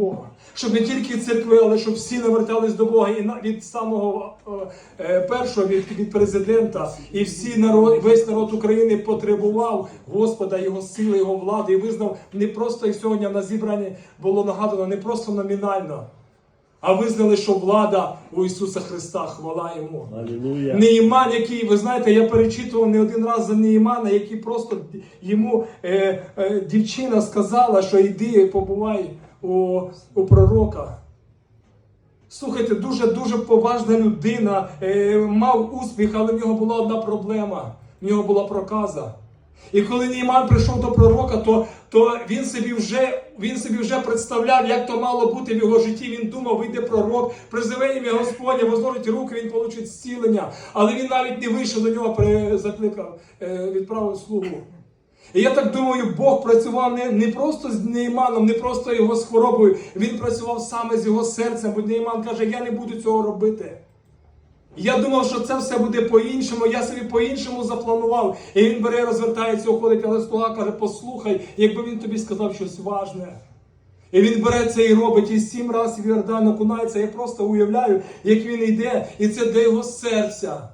Бога. Щоб не тільки церкви, але щоб всі навертались до Бога і від самого е, е, першого від, від президента, і всі народ, весь народ України потребував Господа, Його сили, Його влади і визнав не просто як сьогодні на зібранні було нагадано, не просто номінально, а визнали, що влада у Ісуса Христа, хвала йому. Алілуя. Неїман, який, ви знаєте, я перечитував не один раз за Неїмана, який просто йому е, е, дівчина сказала, що йди побувай у, у пророка. Слухайте, дуже дуже поважна людина, е, мав успіх, але в нього була одна проблема. В нього була проказа. І коли Нейман прийшов до пророка, то, то він, собі вже, він собі вже представляв, як то мало бути в його житті. Він думав, вийде пророк, призове ім'я Господнє, возложить руки, він получить зцілення. Але він навіть не вийшов до нього, закликав, е, відправив слугу. І я так думаю, Бог працював не, не просто з Нейманом, не просто його з хворобою. Він працював саме з його серцем, бо Нейман каже, я не буду цього робити. Я думав, що це все буде по-іншому, я собі по-іншому запланував. І він бере, розвертається, уходить, але слуга каже, послухай, якби він тобі сказав щось важне. І він бере це і робить, і сім разів Йордан окунається. Я просто уявляю, як він йде, і це до його серця.